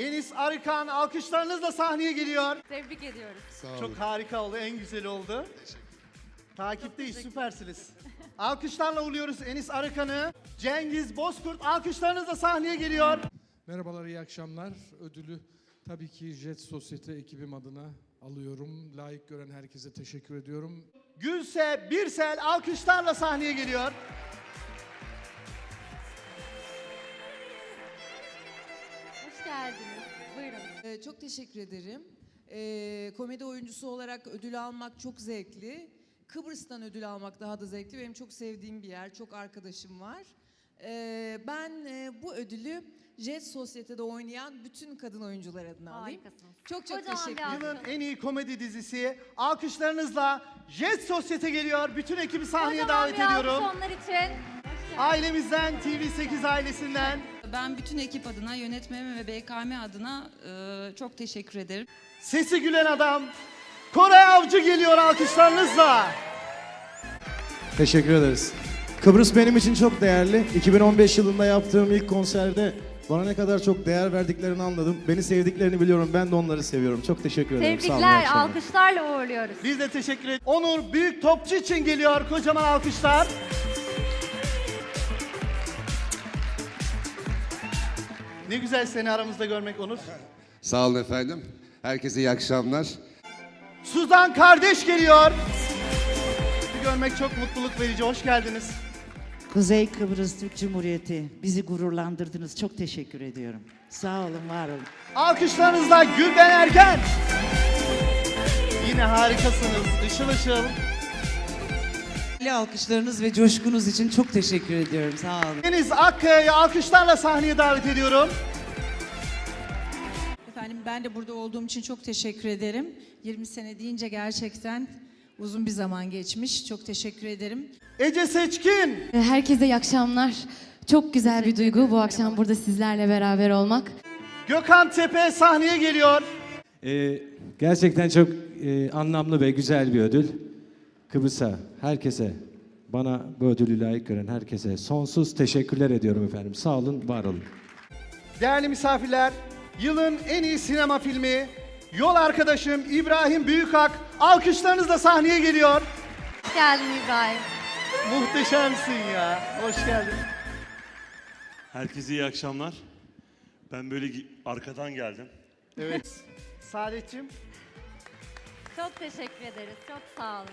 Enis Arıkan alkışlarınızla sahneye geliyor. Tebrik ediyoruz. Sağ olun. Çok harika oldu, en güzel oldu. Takipteyiz, süpersiniz. Alkışlarla uğurluyoruz Enis Arıkan'ı. Cengiz Bozkurt alkışlarınızla sahneye geliyor. Merhabalar, iyi akşamlar. Ödülü tabii ki Jet Sosyete ekibim adına alıyorum. Layık gören herkese teşekkür ediyorum. Gülse Birsel alkışlarla sahneye geliyor. Ee, Çok teşekkür ederim. Ee, komedi oyuncusu olarak ödül almak çok zevkli. Kıbrıs'tan ödül almak daha da zevkli. Benim çok sevdiğim bir yer, çok arkadaşım var. Ee, ben e, bu ödülü Jet Sosyete'de oynayan bütün kadın oyuncular adına alayım. Harikasınız. Çok çok Kocaman teşekkür ederim. Yılın en iyi komedi dizisi alkışlarınızla Jet Sosyete geliyor. Bütün ekibi sahneye Kocaman davet bir alkış ediyorum. onlar için. Ailemizden, TV8 ailesinden. Ben bütün ekip adına, yönetmenim ve BKM adına e, çok teşekkür ederim. Sesi gülen adam Koray Avcı geliyor alkışlarınızla. Teşekkür ederiz. Kıbrıs benim için çok değerli. 2015 yılında yaptığım ilk konserde bana ne kadar çok değer verdiklerini anladım. Beni sevdiklerini biliyorum. Ben de onları seviyorum. Çok teşekkür ederim. Sağ olun. iyi Tebrikler, akşamlar. alkışlarla uğurluyoruz. Biz de teşekkür ederiz. Onur Büyük Topçu için geliyor. Kocaman alkışlar. Ne güzel seni aramızda görmek Onur. Sağ olun efendim. Herkese iyi akşamlar. Suzan kardeş geliyor. Sizi görmek çok mutluluk verici. Hoş geldiniz. Kuzey Kıbrıs Türk Cumhuriyeti bizi gururlandırdınız. Çok teşekkür ediyorum. Sağ olun, var olun. Alkışlarınızla Gülben Ergen. Yine harikasınız. Işıl ışıl. Değerli alkışlarınız ve coşkunuz için çok teşekkür ediyorum. Sağ olun. Deniz Akkaya'yı alkışlarla sahneye davet ediyorum. Efendim ben de burada olduğum için çok teşekkür ederim. 20 sene deyince gerçekten uzun bir zaman geçmiş. Çok teşekkür ederim. Ece Seçkin. Herkese iyi akşamlar. Çok güzel bir duygu bu akşam burada sizlerle beraber olmak. Gökhan Tepe sahneye geliyor. Ee, gerçekten çok e, anlamlı ve güzel bir ödül. Kıbrıs'a, herkese, bana bu ödülü layık gören herkese sonsuz teşekkürler ediyorum efendim. Sağ olun, var olun. Değerli misafirler, yılın en iyi sinema filmi Yol Arkadaşım İbrahim Büyükak alkışlarınızla sahneye geliyor. Hoş geldin İbrahim. Muhteşemsin ya. Hoş geldin. Herkese iyi akşamlar. Ben böyle arkadan geldim. Evet. Saadetciğim. Çok teşekkür ederiz. Çok sağ olun.